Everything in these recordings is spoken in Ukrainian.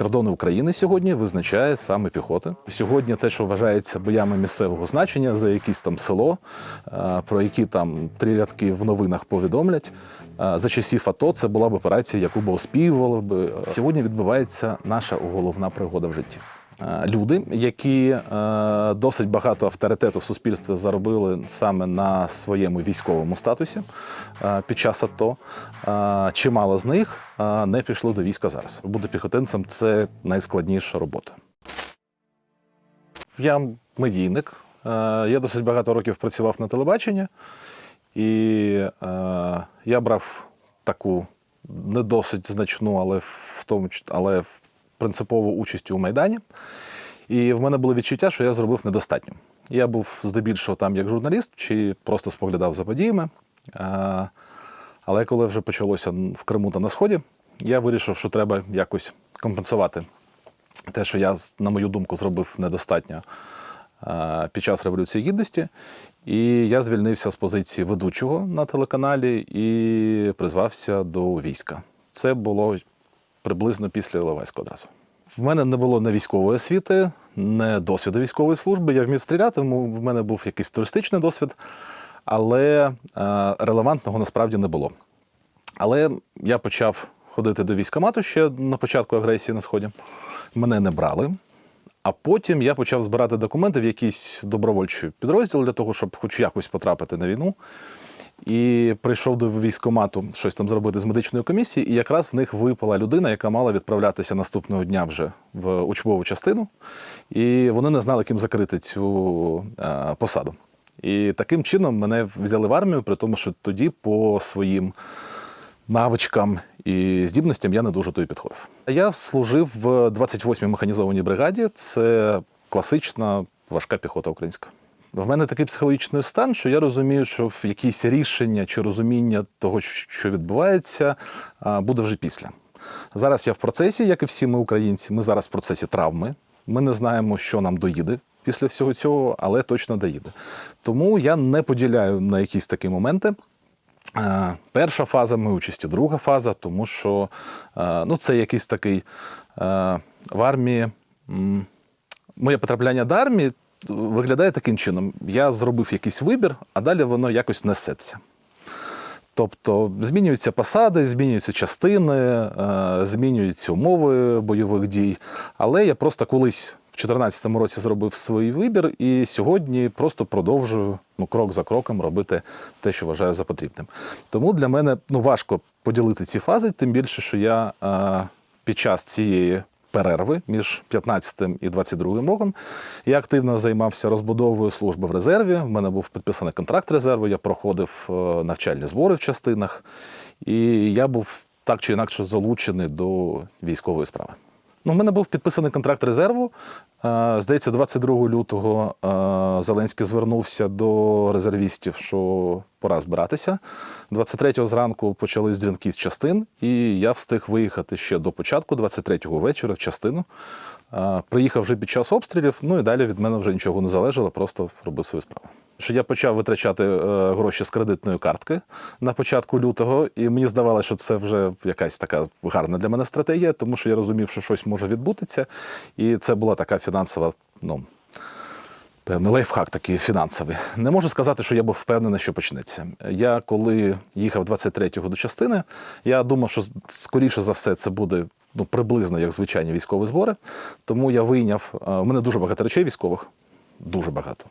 кордони України сьогодні визначає саме піхота. Сьогодні те, що вважається боями місцевого значення, за якесь там село, е, про які там три рядки в новинах повідомлять. е, За часів АТО це була б операція, яку б оспівували би. Сьогодні відбувається наша головна пригода в житті. Е, Люди, які е, досить багато авторитету в суспільстві заробили саме на своєму військовому статусі е, під час АТО, чимало з них не пішло до війська зараз. Бути піхотинцем це найскладніша робота. Я медійник. Я досить багато років працював на телебаченні, і я брав таку не досить значну, але в тому але в принципову участь у Майдані. І в мене було відчуття, що я зробив недостатньо. Я був здебільшого там як журналіст чи просто споглядав за подіями. Але коли вже почалося в Криму та на Сході, я вирішив, що треба якось компенсувати те, що я, на мою думку, зробив недостатньо під час Революції Гідності. І я звільнився з позиції ведучого на телеканалі і призвався до війська. Це було приблизно після Іловайська одразу. В мене не було не військової освіти, не досвіду військової служби. Я вмів стріляти, в мене був якийсь туристичний досвід, але е, релевантного насправді не було. Але я почав ходити до військкомату ще на початку агресії на сході. Мене не брали. А потім я почав збирати документи в якийсь добровольчий підрозділ для того, щоб хоч якось потрапити на війну. І прийшов до військкомату щось там зробити з медичної комісії, і якраз в них випала людина, яка мала відправлятися наступного дня вже в учбову частину, і вони не знали, ким закрити цю е, посаду. І таким чином мене взяли в армію, при тому, що тоді по своїм навичкам і здібностям я не дуже той підходив. Я служив в 28-й механізованій бригаді. Це класична важка піхота українська. В мене такий психологічний стан, що я розумію, що якісь рішення чи розуміння того, що відбувається, буде вже після. Зараз я в процесі, як і всі ми українці. Ми зараз в процесі травми. Ми не знаємо, що нам доїде після всього цього, але точно доїде. Тому я не поділяю на якісь такі моменти. Перша фаза моєї участі, друга фаза, тому що ну, це якийсь такий в армії. Моє потрапляння до армії виглядає таким чином: я зробив якийсь вибір, а далі воно якось несеться. Тобто змінюються посади, змінюються частини, е, змінюються умови бойових дій. Але я просто колись в 2014 році зробив свій вибір, і сьогодні просто продовжую ну, крок за кроком робити те, що вважаю за потрібним. Тому для мене ну, важко поділити ці фази, тим більше, що я е, під час цієї перерви між 15 і 22 роком я активно займався розбудовою служби в резерві. В мене був підписаний контракт резерву, я проходив е, навчальні збори в частинах, і я був так чи інакше залучений до військової справи. Ну, в мене був підписаний контракт резерву. Е, Здається, 22 лютого е, Зеленський звернувся до резервістів, що пора збиратися. 23-го зранку почались дзвінки з частин, і я встиг виїхати ще до початку, 23-го вечора в частину. Приїхав вже під час обстрілів, ну і далі від мене вже нічого не залежало, просто робив свою справу. Що я почав витрачати е, гроші з кредитної картки на початку лютого, і мені здавалося, що це вже якась така гарна для мене стратегія, тому що я розумів, що щось може відбутися, і це була така фінансова, ну. Певний лайфхак такий фінансовий. Не можу сказати, що я був впевнений, що почнеться. Я коли їхав 23-го до частини, я думав, що скоріше за все це буде ну, приблизно як звичайні військові збори. Тому я вийняв. е, У мене дуже багато речей військових. Дуже багато.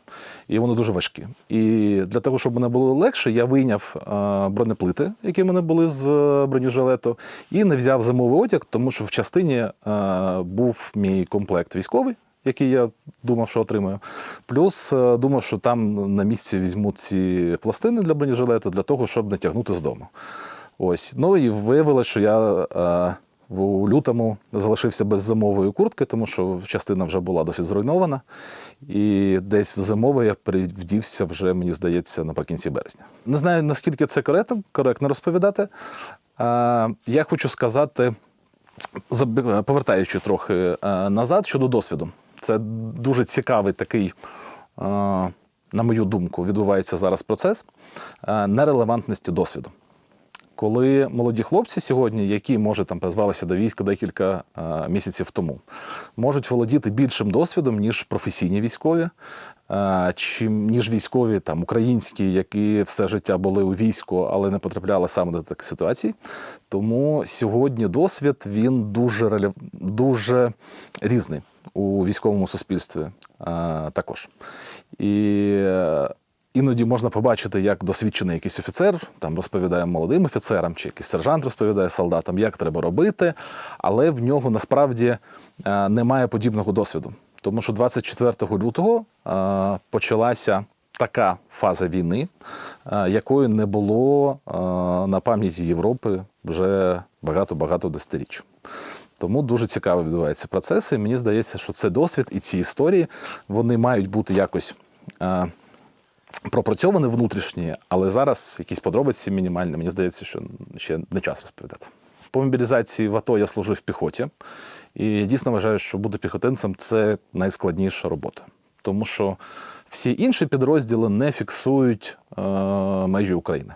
І вони дуже важкі. І для того, щоб мене було легше, я вийняв е, бронеплити, які в мене були з е, бронежилету, і не взяв зимовий одяг, тому що в частині е, був мій комплект військовий, який я думав, що отримаю. Плюс е, думав, що там на місці візьму ці пластини для бронежилету для того, щоб не тягнути з дому. Ось. Ну і виявилося, що я е, у лютому залишився без зимової куртки, тому що частина вже була досить зруйнована. І десь в зимовий я перевдівся вже, мені здається, наприкінці березня. Не знаю, наскільки це коректно, коректно розповідати. Я хочу сказати, повертаючи трохи назад щодо досвіду. Це дуже цікавий такий, на мою думку, відбувається зараз процес нерелевантності досвіду. Коли молоді хлопці сьогодні, які може там призвалися до війська декілька е, місяців тому, можуть володіти більшим досвідом ніж професійні військові, е, чим ніж військові там українські, які все життя були у війську, але не потрапляли саме до таких ситуацій. Тому сьогодні досвід він дуже дуже різний у військовому суспільстві е, також. І іноді можна побачити, як досвідчений якийсь офіцер там розповідає молодим офіцерам, чи якийсь сержант розповідає солдатам, як треба робити, але в нього насправді е, немає подібного досвіду. Тому що 24 лютого е, почалася така фаза війни, е, якої не було на пам'яті Європи вже багато-багато десятиріч. Тому дуже цікаво відбуваються процеси. Мені здається, що це досвід і ці історії вони мають бути якось пропрацьовані внутрішні, але зараз якісь подробиці мінімальні. Мені здається, що ще не час розповідати. По мобілізації в АТО я служив в піхоті, і я дійсно вважаю, що бути піхотинцем це найскладніша робота, тому що всі інші підрозділи не фіксують е, межі України.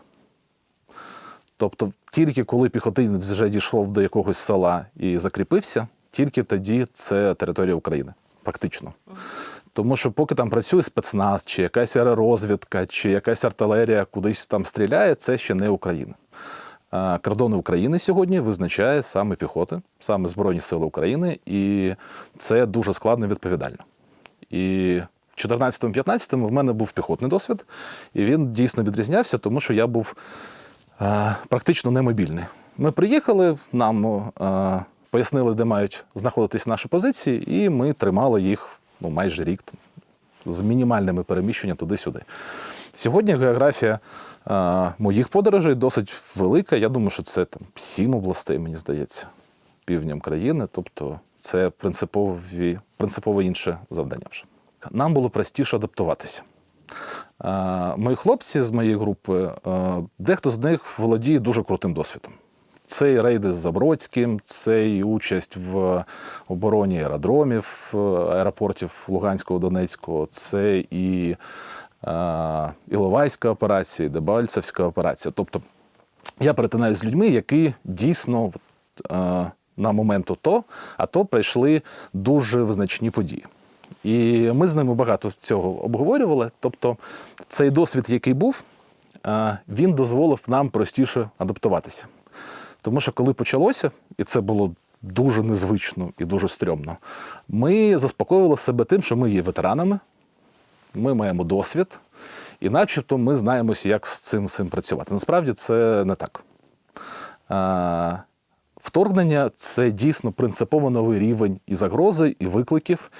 Тобто, тільки коли піхотинець вже дійшов до якогось села і закріпився, тільки тоді це територія України, фактично. Тому що поки там працює спецназ, чи якась аеророзвідка, чи якась артилерія кудись там стріляє, це ще не Україна. Кордони України сьогодні визначає саме піхота, саме Збройні Сили України, і це дуже складно і відповідально. І в 14-15 в мене був піхотний досвід, і він дійсно відрізнявся, тому що я був е, практично немобільний. Ми приїхали, нам е, пояснили, де мають знаходитись наші позиції, і ми тримали їх ну, майже рік з мінімальними переміщеннями туди-сюди. Сьогодні географія е, моїх подорожей досить велика. Я думаю, що це там сім областей, мені здається, півднем країни. Тобто це принципові, принципово інше завдання вже. Нам було простіше адаптуватися. Е, Мої хлопці з моєї групи, е, дехто з них володіє дуже крутим досвідом. Це і рейди з Забродським, це і участь в обороні аеродромів, е, аеропортів Луганського, Донецького, це і е, Іловайська операція, і Дебальцевська операція. Тобто я перетинаюся з людьми, які дійсно е, на момент АТО, АТО пройшли дуже визначні події. І ми з ними багато цього обговорювали. Тобто, цей досвід, який був, е, він дозволив нам простіше адаптуватися. Тому що коли почалося, і це було дуже незвично і дуже стрьомно, ми заспокоювали себе тим, що ми є ветеранами, ми маємо досвід, і начебто ми знаємося, як з цим, цим працювати. Насправді це не так. Вторгнення це дійсно принципово новий рівень і загрози, і викликів.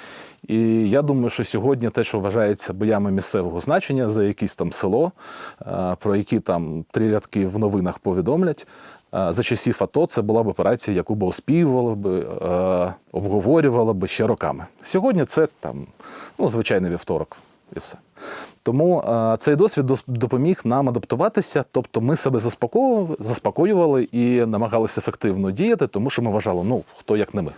І я думаю, що сьогодні те, що вважається боями місцевого значення за якесь там село, про які там три рядки в новинах повідомлять. Е, За часів АТО це була б операція, яку б оспівували б, е, обговорювали б ще роками. Сьогодні це там ну, звичайний вівторок і все. Тому е, цей досвід допоміг нам адаптуватися, тобто ми себе заспокоювали, і намагалися ефективно діяти, тому що ми вважали, ну хто як не ми.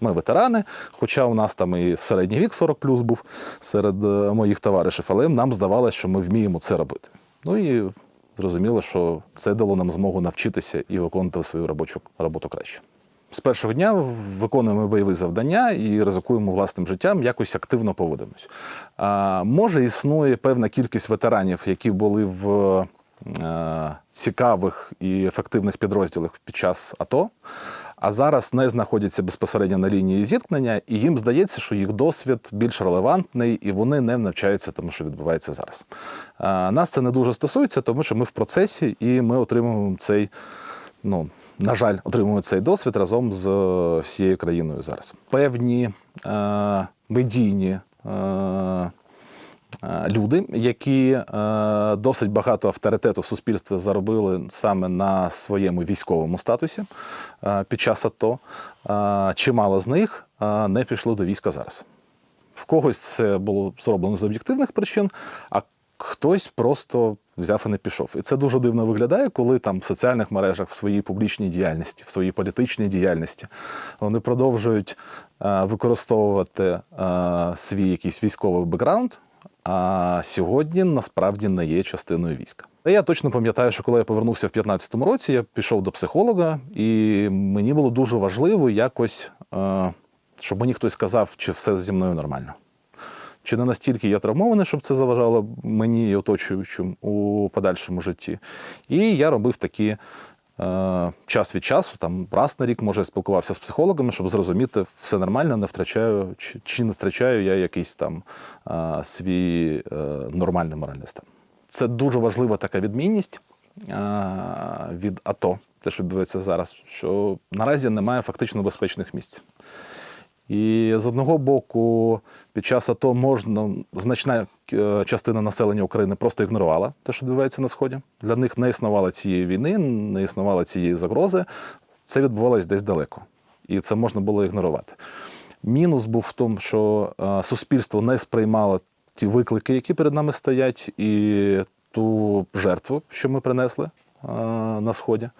Ми ветерани, хоча у нас там і середній вік 40 плюс був серед моїх товаришів, але нам здавалося, що ми вміємо це робити. Ну і зрозуміло, що це дало нам змогу навчитися і виконувати свою робочу роботу краще. З першого дня виконуємо бойові завдання і ризикуємо власним життям, якось активно поводимось. А, може, існує певна кількість ветеранів, які були в е, цікавих і ефективних підрозділах під час АТО, а зараз не знаходяться безпосередньо на лінії зіткнення, і їм здається, що їх досвід більш релевантний, і вони не навчаються тому, що відбувається зараз. Нас це не дуже стосується, тому що ми в процесі і ми отримуємо цей ну, на жаль, отримуємо цей досвід разом з е, всією країною зараз. Певні е, медійні е, люди, які е, досить багато авторитету в суспільстві заробили саме на своєму військовому статусі е, під час АТО, е, чимало з них е, не пішли до війська зараз. В когось це було зроблено з об'єктивних причин, а хтось просто взяв і не пішов. І це дуже дивно виглядає, коли там в соціальних мережах, в своїй публічній діяльності, в своїй політичній діяльності вони продовжують е, використовувати е, свій якийсь військовий бекграунд, а сьогодні насправді не є частиною війська. Я точно пам'ятаю, що коли я повернувся в 2015 році, я пішов до психолога, і мені було дуже важливо якось, е, щоб мені хтось сказав, чи все зі мною нормально. Чи не настільки я травмований, щоб це заважало мені і оточуючим у подальшому житті. І я робив такі час від часу, там раз на рік, може, я спілкувався з психологами, щоб зрозуміти, все нормально, не втрачаю, чи, не втрачаю я якийсь там е, свій е, нормальний моральний стан. Це дуже важлива така відмінність е, від АТО, те, що відбувається зараз, що наразі немає фактично безпечних місць. І з одного боку, під час АТО можна значна е, частина населення України просто ігнорувала те, що відбувається на сході. Для них не існувало цієї війни, не існувало цієї загрози. Це відбувалось десь далеко, і це можна було ігнорувати. Мінус був в тому, що е, суспільство не сприймало ті виклики, які перед нами стоять, і ту жертву, що ми принесли е, на сході.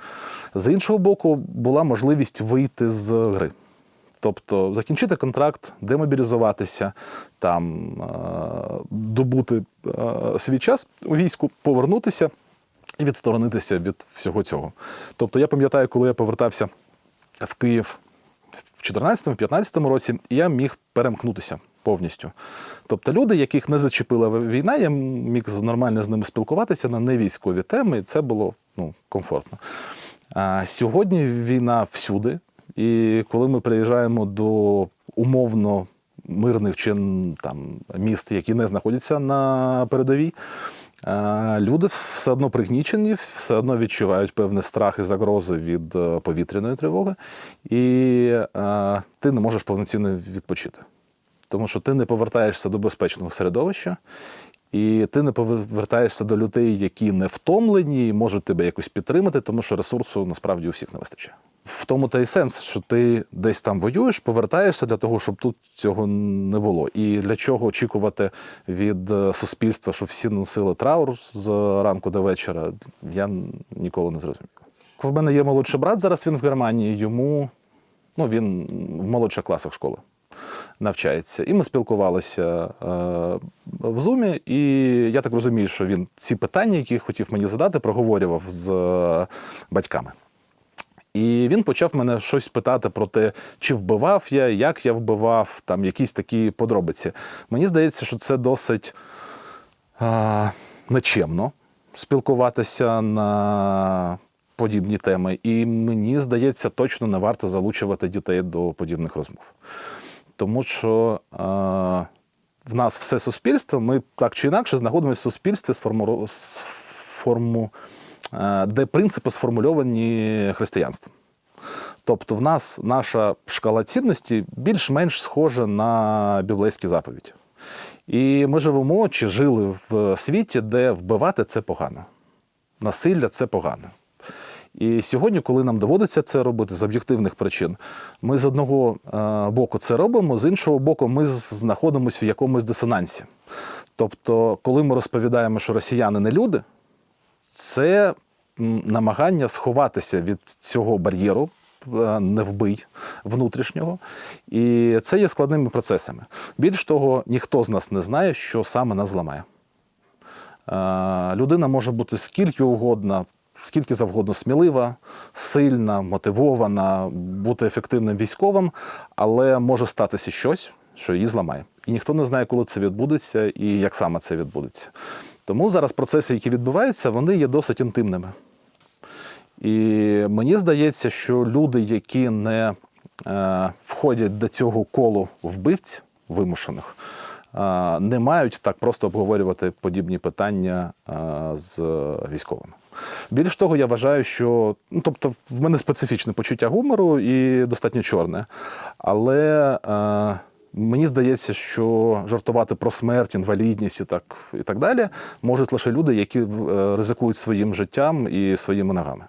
З іншого боку, була можливість вийти з гри. Тобто закінчити контракт, демобілізуватися, там е, добути е, свій час у війську, повернутися і відсторонитися від всього цього. Тобто, я пам'ятаю, коли я повертався в Київ в 2014-2015 році, я міг перемкнутися повністю. Тобто, люди, яких не зачепила війна, я міг нормально з ними спілкуватися на невійськові теми, і це було ну, комфортно. А сьогодні війна всюди. І коли ми приїжджаємо до умовно мирних чи там міст, які не знаходяться на передовій, люди все одно пригнічені, все одно відчувають певний страх і загрозу від е, повітряної тривоги, і е, ти не можеш повноцінно відпочити. Тому що ти не повертаєшся до безпечного середовища, і ти не повертаєшся до людей, які не втомлені і можуть тебе якось підтримати, тому що ресурсу насправді у всіх не вистачає. В тому та й сенс, що ти десь там воюєш, повертаєшся для того, щоб тут цього не було. І для чого очікувати від е, суспільства, щоб всі носили траур з ранку до вечора, я ніколи не зрозумів. В мене є молодший брат, зараз він в Германії, йому ну, він в молодших класах школи навчається. І ми спілкувалися е, в Зумі, і я так розумію, що він ці питання, які хотів мені задати, проговорював з е, батьками. І він почав мене щось питати про те, чи вбивав я, як я вбивав, там якісь такі подробиці. Мені здається, що це досить а, нечемно спілкуватися на подібні теми. І мені здається, точно не варто залучувати дітей до подібних розмов. Тому що а, в нас все суспільство, ми так чи інакше знаходимося в суспільстві сформу... сформу е, де принципи сформульовані християнством. Тобто, в нас наша шкала цінності більш-менш схожа на біблейські заповіді. І ми живемо чи жили в світі, де вбивати це погано, насилля це погано. І сьогодні, коли нам доводиться це робити з об'єктивних причин, ми з одного е, боку це робимо, з іншого боку, ми знаходимося в якомусь дисонансі. Тобто, коли ми розповідаємо, що росіяни не люди, це намагання сховатися від цього бар'єру, е, не вбий внутрішнього. І це є складними процесами. Більш того, ніхто з нас не знає, що саме нас зламає. Е, Людина може бути скільки угодно, скільки завгодно смілива, сильна, мотивована, бути ефективним військовим, але може статися щось, що її зламає. І ніхто не знає, коли це відбудеться і як саме це відбудеться. Тому зараз процеси, які відбуваються, вони є досить інтимними. І мені здається, що люди, які не е, входять до цього колу вбивць вимушених, е, не мають так просто обговорювати подібні питання е, з військовими. Більш того, я вважаю, що ну, тобто, в мене специфічне почуття гумору і достатньо чорне. Але е, мені здається, що жартувати про смерть, інвалідність і так, і так далі можуть лише люди, які е, ризикують своїм життям і своїми ногами.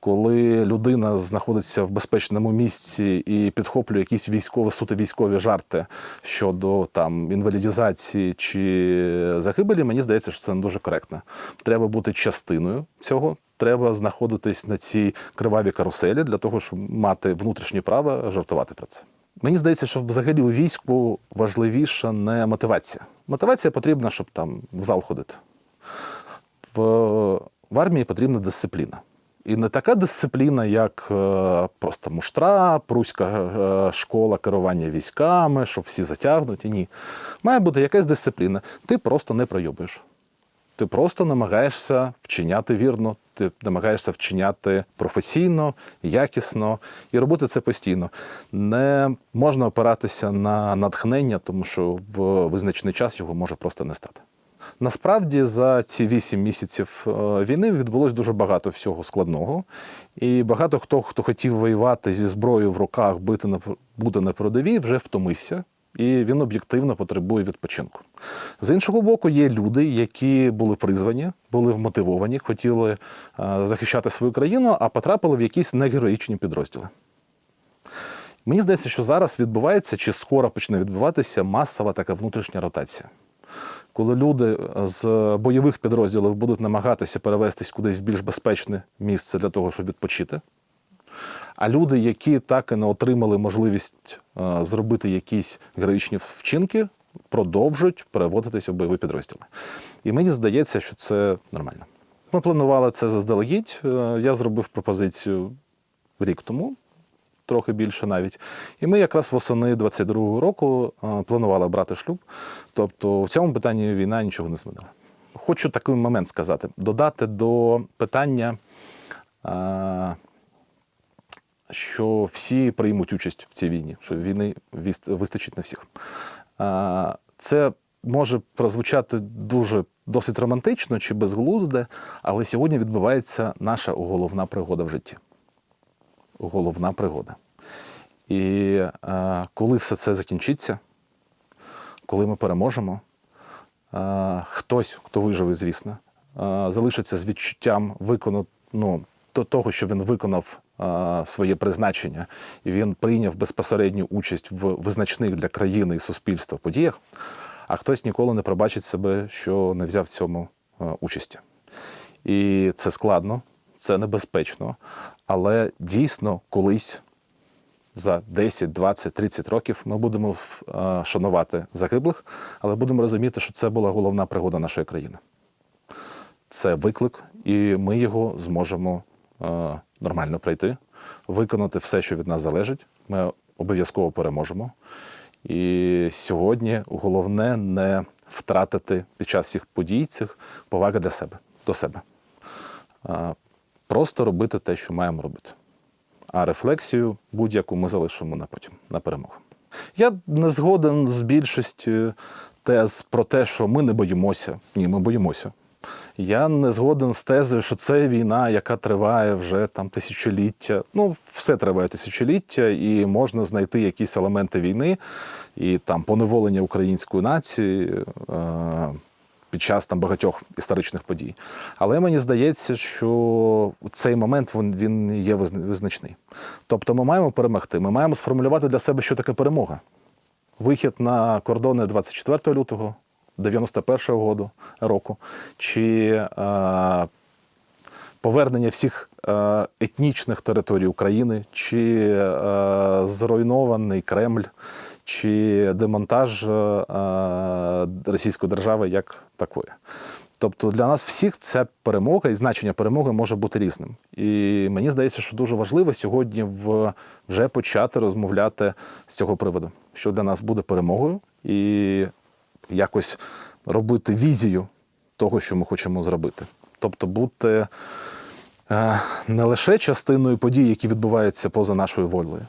Коли людина знаходиться в безпечному місці і підхоплює якісь військові суто військові жарти щодо там інвалідізації чи загибелі, мені здається, що це не дуже коректно. Треба бути частиною цього. Треба знаходитись на цій кривавій каруселі для того, щоб мати внутрішнє право жартувати про це. Мені здається, що взагалі у війську важливіша не мотивація. Мотивація потрібна, щоб там в зал ходити. в, в армії потрібна дисципліна. І не така дисципліна, як е, просто муштра, пруська е, школа керування військами, щоб всі затягнуті. Ні. Має бути якась дисципліна. Ти просто не пройобуєш. Ти просто намагаєшся вчиняти вірно, ти намагаєшся вчиняти професійно, якісно і робити це постійно. Не можна опиратися на натхнення, тому що в визначений час його може просто не стати. Насправді за ці вісім місяців е, війни відбулось дуже багато всього складного, і багато хто, хто хотів воювати зі зброєю в руках, бити на бути на передовій, вже втомився, і він об'єктивно потребує відпочинку. З іншого боку, є люди, які були призвані, були вмотивовані, хотіли е, захищати свою країну, а потрапили в якісь негероїчні підрозділи. Мені здається, що зараз відбувається, чи скоро почне відбуватися масова така внутрішня ротація. Коли люди з бойових підрозділів будуть намагатися перевестись кудись в більш безпечне місце для того, щоб відпочити. А люди, які так і не отримали можливість е, зробити якісь героїчні вчинки, продовжують переводитися в бойові підрозділи. І мені здається, що це нормально. Ми планували це заздалегідь. Е, Я зробив пропозицію рік тому, трохи більше навіть. І ми якраз восени 22-го року планували брати шлюб. Тобто в цьому питанні війна нічого не змінила. Хочу такий момент сказати: додати до питання, що всі приймуть участь в цій війні, що війни вистачить на всіх. Це може прозвучати дуже досить романтично чи безглузде, але сьогодні відбувається наша головна пригода в житті головна пригода. І е, коли все це закінчиться, коли ми переможемо, е, хтось, хто виживе, звісно, е, залишиться з відчуттям викону, ну, то- того, що він виконав е, своє призначення, і він прийняв безпосередню участь в визначних для країни і суспільства подіях, а хтось ніколи не пробачить себе, що не взяв в цьому е, участі. І це складно, це небезпечно, але дійсно колись за 10, 20, 30 років ми будемо е, шанувати загиблих, але будемо розуміти, що це була головна пригода нашої країни. Це виклик, і ми його зможемо е, нормально пройти, виконати все, що від нас залежить. Ми обов'язково переможемо. І сьогодні головне не втратити під час всіх подій цих поваги для себе, до себе. Просто робити те, що маємо робити. А рефлексію будь-яку ми залишимо на потім, на перемогу. Я не згоден з більшістю тез про те, що ми не боїмося. Ні, ми боїмося. Я не згоден з тезою, що це війна, яка триває вже там тисячоліття. Ну, все триває тисячоліття, і можна знайти якісь елементи війни і там поневолення української нації. Е- під час там багатьох історичних подій. Але мені здається, що цей момент він, він є визначний. Тобто ми маємо перемогти, ми маємо сформулювати для себе, що таке перемога. Вихід на кордони 24 лютого 91-го году, року, чи е, повернення всіх е, етнічних територій України, чи е, зруйнований Кремль, чи демонтаж е, е, російської держави як такої. Тобто для нас всіх ця перемога і значення перемоги може бути різним. І мені здається, що дуже важливо сьогодні вже почати розмовляти з цього приводу, що для нас буде перемогою, і якось робити візію того, що ми хочемо зробити. Тобто бути е, не лише частиною подій, які відбуваються поза нашою волею,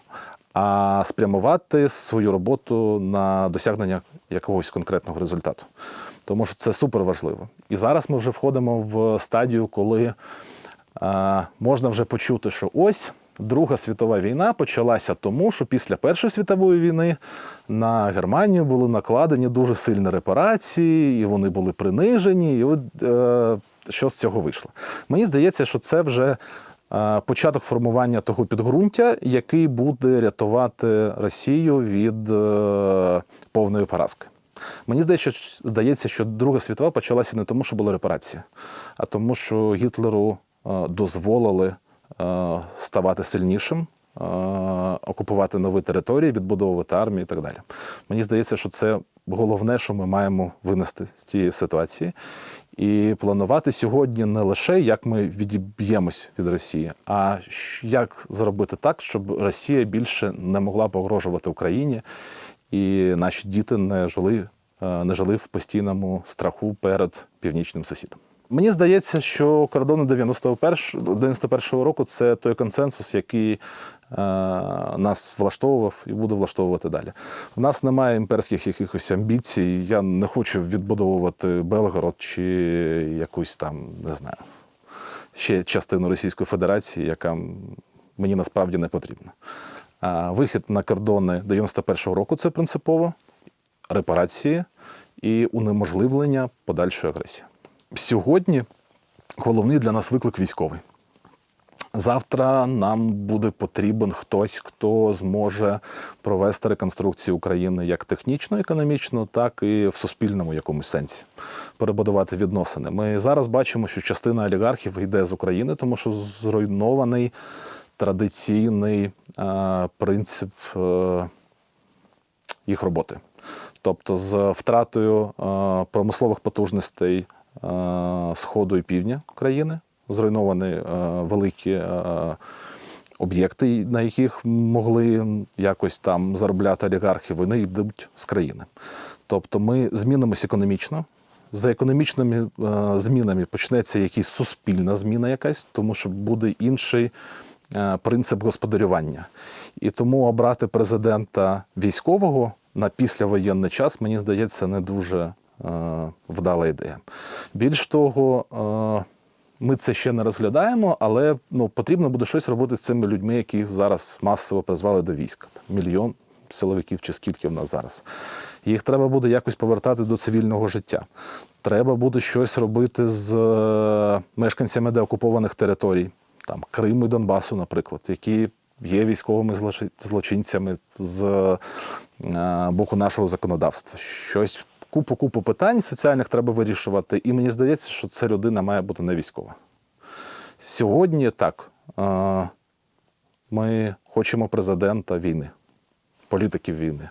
а спрямувати свою роботу на досягнення якогось конкретного результату. Тому що це супер важливо. І зараз ми вже входимо в стадію, коли е, можна вже почути, що ось Друга світова війна почалася тому, що після Першої світової війни на Германію були накладені дуже сильні репарації, і вони були принижені. І от е, що з цього вийшло? Мені здається, що це вже початок формування того підґрунтя, який буде рятувати Росію від е, повної поразки. Мені здається, здається, що Друга світова почалася не тому, що були репарації, а тому, що Гітлеру е, дозволили е, ставати сильнішим, окупувати нові території, відбудовувати армію і так далі. Мені здається, що це головне, що ми маємо винести з цієї ситуації. І планувати сьогодні не лише як ми відіб'ємось від Росії, а як зробити так, щоб Росія більше не могла погрожувати Україні, і наші діти не жили, е, не жили в постійному страху перед північним сусідом. Мені здається, що кордони 91 91-го року це той консенсус, який нас влаштовував і буде влаштовувати далі. У нас немає імперських якихось амбіцій. Я не хочу відбудовувати Белгород чи якусь там, не знаю, ще частину Російської Федерації, яка мені насправді не потрібна. Вихід на кордони 91-го року це принципово репарації і унеможливлення подальшої агресії. Сьогодні головний для нас виклик військовий. Завтра нам буде потрібен хтось, хто зможе провести реконструкцію України як технічно, економічно, так і в суспільному якомусь сенсі, перебудувати відносини. Ми зараз бачимо, що частина олігархів йде з України, тому що зруйнований традиційний е, принцип е, їх роботи. Тобто з втратою е, промислових потужностей е, Сходу і півдня країни, зруйновані е, великі е, об'єкти, на яких могли якось там заробляти олігархи, вони йдуть з країни. Тобто ми змінимося економічно. За економічними е, змінами почнеться якась суспільна зміна якась, тому що буде інший принцип господарювання. І тому обрати президента військового на післявоєнний час, мені здається, не дуже вдала ідея. Більш того, ми це ще не розглядаємо, але ну, потрібно буде щось робити з цими людьми, які зараз масово призвали до війська. Мільйон силовиків чи скільки в нас зараз. Їх треба буде якось повертати до цивільного життя. Треба буде щось робити з е, мешканцями деокупованих територій, там Криму і Донбасу, наприклад, які є військовими злочинцями з е, боку нашого законодавства. Щось купу купу питань соціальних треба вирішувати. І мені здається, що ця людина має бути не військова. Сьогодні так. е, Ми хочемо президента війни, політиків війни.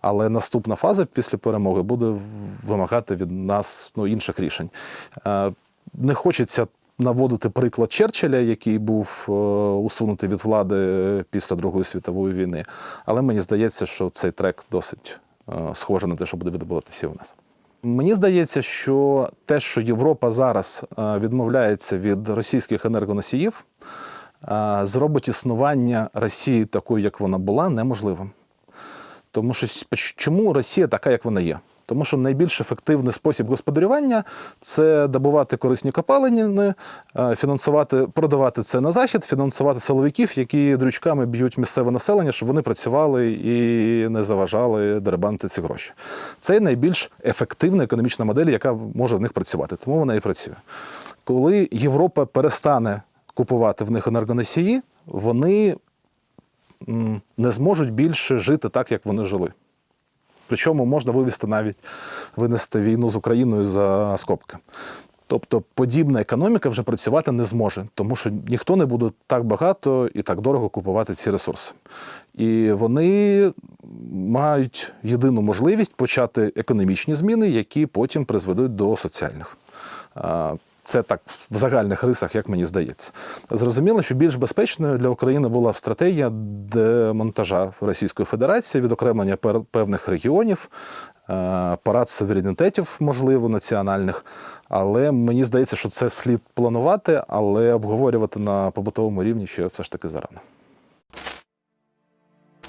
Але наступна фаза після перемоги буде вимагати від нас ну, інших рішень. Е, Не хочеться наводити приклад Черчилля, який був е, усунутий від влади після Другої світової війни. Але мені здається, що цей трек досить е, схожий на те, що буде відбуватися у нас. Мені здається, що те, що Європа зараз е, відмовляється від російських енергоносіїв, е, зробить існування Росії такою, як вона була, неможливим. Тому що чому Росія така, як вона є? Тому що найбільш ефективний спосіб господарювання це добувати корисні копалини, е, фінансувати, продавати це на захід, фінансувати силовиків, які дрючками б'ють місцеве населення, щоб вони працювали і не заважали дерибанити ці гроші. Це найбільш ефективна економічна модель, яка може в них працювати, тому вона і працює. Коли Європа перестане купувати в них енергоносії, вони не зможуть більше жити так, як вони жили. Причому можна вивести навіть винести війну з Україною за скобки. Тобто подібна економіка вже працювати не зможе, тому що ніхто не буде так багато і так дорого купувати ці ресурси. І вони мають єдину можливість почати економічні зміни, які потім призведуть до соціальних. Це так в загальних рисах, як мені здається. Зрозуміло, що більш безпечною для України була стратегія демонтажа Російської Федерації, відокремлення певних регіонів, е, парад суверенітетів, можливо, національних. Але мені здається, що це слід планувати, але обговорювати на побутовому рівні ще все ж таки зарано.